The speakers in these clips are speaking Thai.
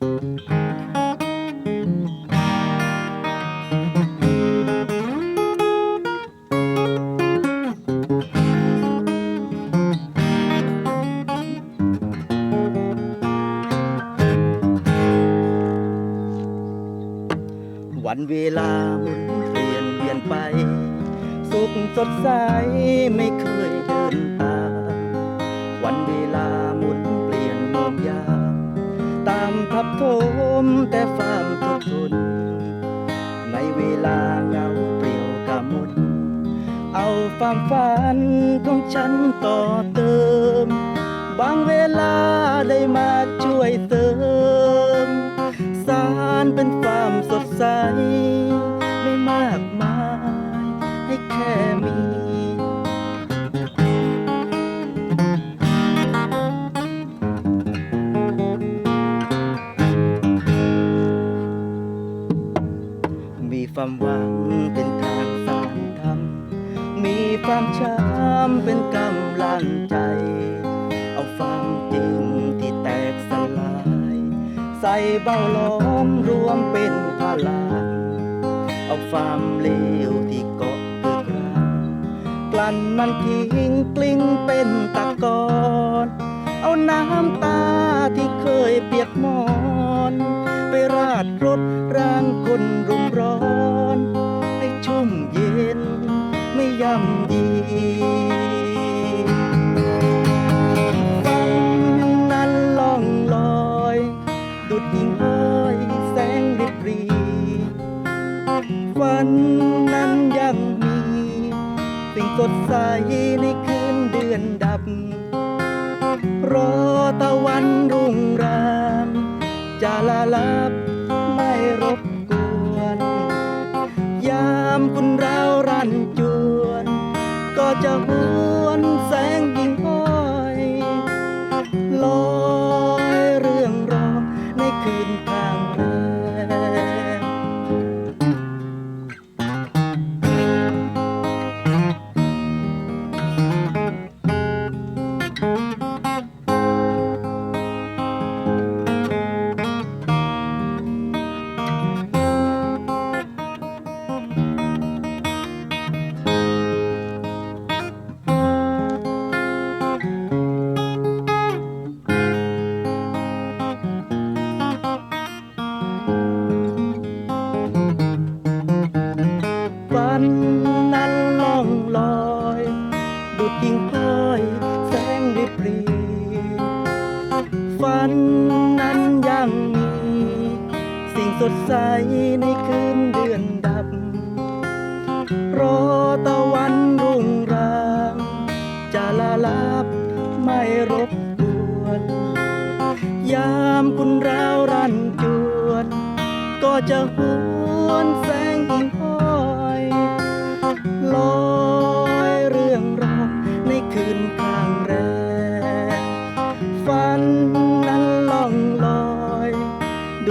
วันเวลาหมุนเปลี่ยนเปลี่ยนไป สุขสดใสไม่เคยเดินตา ทับโทมแต่ความทุกข์ทนในเวลาเงาเปลี่ยวกำมนเอาความฝันของฉันต่อเติม บางเวลาได้มาช่วยเติม สารเป็นความสดใส ไม่มากมาย ให้แค่มี ความหวังเป็นทางสร้างธรรมมีความช้ำเป็นกำลังใจ เอาความจริงที่แตกสลาย ใส่เบ้าล้อมรวมเป็นพลังเอาความเลวที่เกาะเกิดกรางกลั่นมันทิ้งกลิ้งเป็นตะกอนเอาน้ำตาที่เคยเปียกหมอน ราดรถร่างคนรุมร้อนให้ชุ่มเย็นไม่ย่ำยีฝันนั้นล่องลอย ดุดหิ่งห้อยแสงริบรีฝันนั้นยังมี สิ่งสดใสในคืนเดือนดับ รอตะวันรุ่งรา จะละลับไม่รบกวน ยามคุณเราวรันจวน ก็จะหว ฝันนั้นยังมีสิ่งสดใสในคืนเดือนดับ รอตะวันรุ่งรางจะลาลับไม่รบกวนยามคุณราวรันจวน ก็จะหว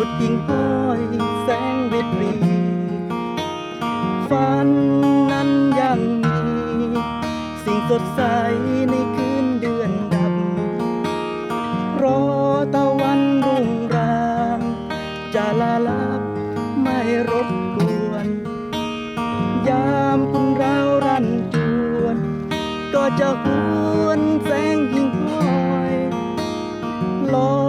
ดกิ่งห้อยแสงวิตรีฝันนั้นยังมี สิ่งสดใสในคืนเดือนดับ รอตะวันรุ่งรางจะลาลับไม่รบกวน ยามคุณเราวรันจวน ก็จะหวนแสงยิ่งห้อยลอ